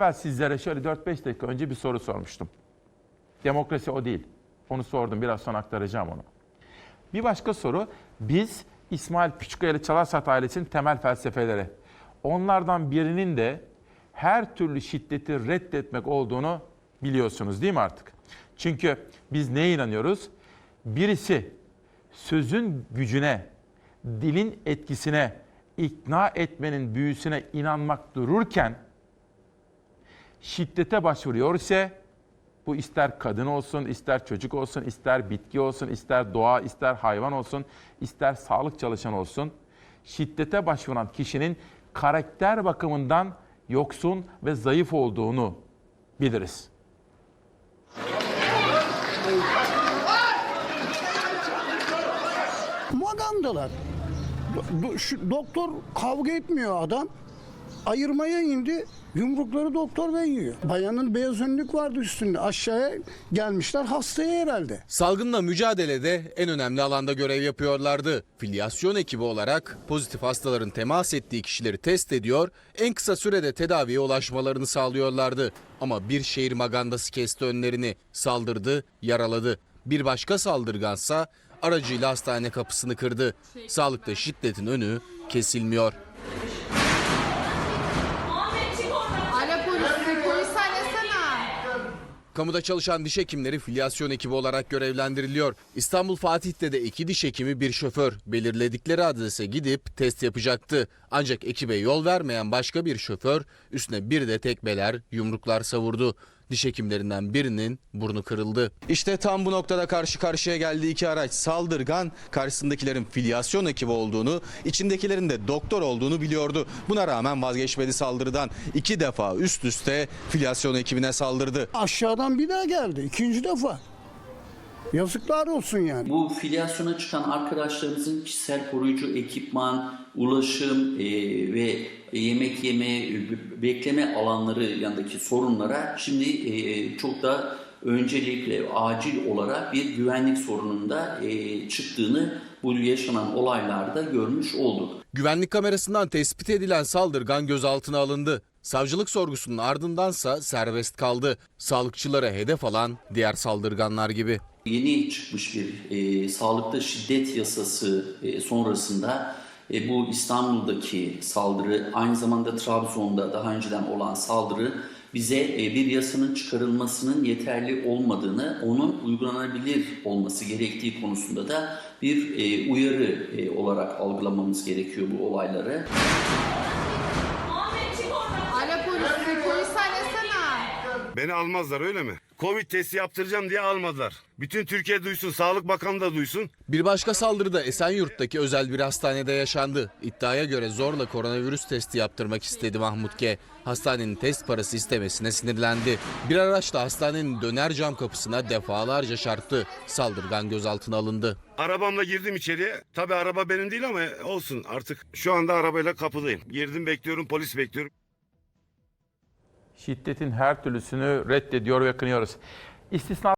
Ben sizlere şöyle 4-5 dakika önce bir soru sormuştum. Demokrasi o değil. Onu sordum. Biraz sonra aktaracağım onu. Bir başka soru. Biz İsmail Küçükkaya ile Çalarsat ailesinin temel felsefeleri. Onlardan birinin de her türlü şiddeti reddetmek olduğunu biliyorsunuz değil mi artık? Çünkü biz neye inanıyoruz? Birisi sözün gücüne, dilin etkisine, ikna etmenin büyüsüne inanmak dururken şiddete başvuruyor ise bu ister kadın olsun, ister çocuk olsun, ister bitki olsun, ister doğa, ister hayvan olsun, ister sağlık çalışan olsun. Şiddete başvuran kişinin karakter bakımından yoksun ve zayıf olduğunu biliriz. Magandalar. Do- şu doktor kavga etmiyor adam. Ayırmaya indi. Yumrukları doktor bey yiyor. Bayanın beyaz önlük vardı üstünde. Aşağıya gelmişler hastaya herhalde. Salgınla mücadelede en önemli alanda görev yapıyorlardı. Filyasyon ekibi olarak pozitif hastaların temas ettiği kişileri test ediyor, en kısa sürede tedaviye ulaşmalarını sağlıyorlardı. Ama bir şehir magandası kesti önlerini, saldırdı, yaraladı. Bir başka saldırgansa aracıyla hastane kapısını kırdı. Sağlıkta şiddetin önü kesilmiyor. Kamuda çalışan diş hekimleri filyasyon ekibi olarak görevlendiriliyor. İstanbul Fatih'te de iki diş hekimi bir şoför belirledikleri adrese gidip test yapacaktı. Ancak ekibe yol vermeyen başka bir şoför üstüne bir de tekmeler, yumruklar savurdu. Diş hekimlerinden birinin burnu kırıldı. İşte tam bu noktada karşı karşıya geldiği iki araç saldırgan karşısındakilerin filyasyon ekibi olduğunu, içindekilerin de doktor olduğunu biliyordu. Buna rağmen vazgeçmedi saldırıdan. İki defa üst üste filyasyon ekibine saldırdı. Aşağıdan bir daha geldi. ikinci defa. Yazıklar olsun yani. Bu filyasyona çıkan arkadaşlarımızın kişisel koruyucu ekipman, ulaşım e, ve yemek yeme, bekleme alanları yanındaki sorunlara şimdi e, çok da öncelikle acil olarak bir güvenlik sorununda e, çıktığını bu yaşanan olaylarda görmüş olduk. Güvenlik kamerasından tespit edilen saldırgan gözaltına alındı. Savcılık sorgusunun ardındansa serbest kaldı. Sağlıkçılara hedef alan diğer saldırganlar gibi. Yeni çıkmış bir e, sağlıkta şiddet yasası e, sonrasında e, bu İstanbul'daki saldırı aynı zamanda Trabzon'da daha önceden olan saldırı bize e, bir yasanın çıkarılmasının yeterli olmadığını, onun uygulanabilir olması gerektiği konusunda da bir e, uyarı e, olarak algılamamız gerekiyor bu olayları. Arasana. Beni almazlar öyle mi? Covid testi yaptıracağım diye almadılar. Bütün Türkiye duysun, Sağlık Bakanı da duysun. Bir başka saldırı da Esenyurt'taki özel bir hastanede yaşandı. İddiaya göre zorla koronavirüs testi yaptırmak istedi Mahmut G. Hastanenin test parası istemesine sinirlendi. Bir araçla hastanenin döner cam kapısına defalarca çarptı. Saldırgan gözaltına alındı. Arabamla girdim içeriye. Tabii araba benim değil ama olsun artık. Şu anda arabayla kapıdayım. Girdim bekliyorum, polis bekliyorum. Şiddetin her türlüsünü reddediyor ve kınıyoruz. İstisna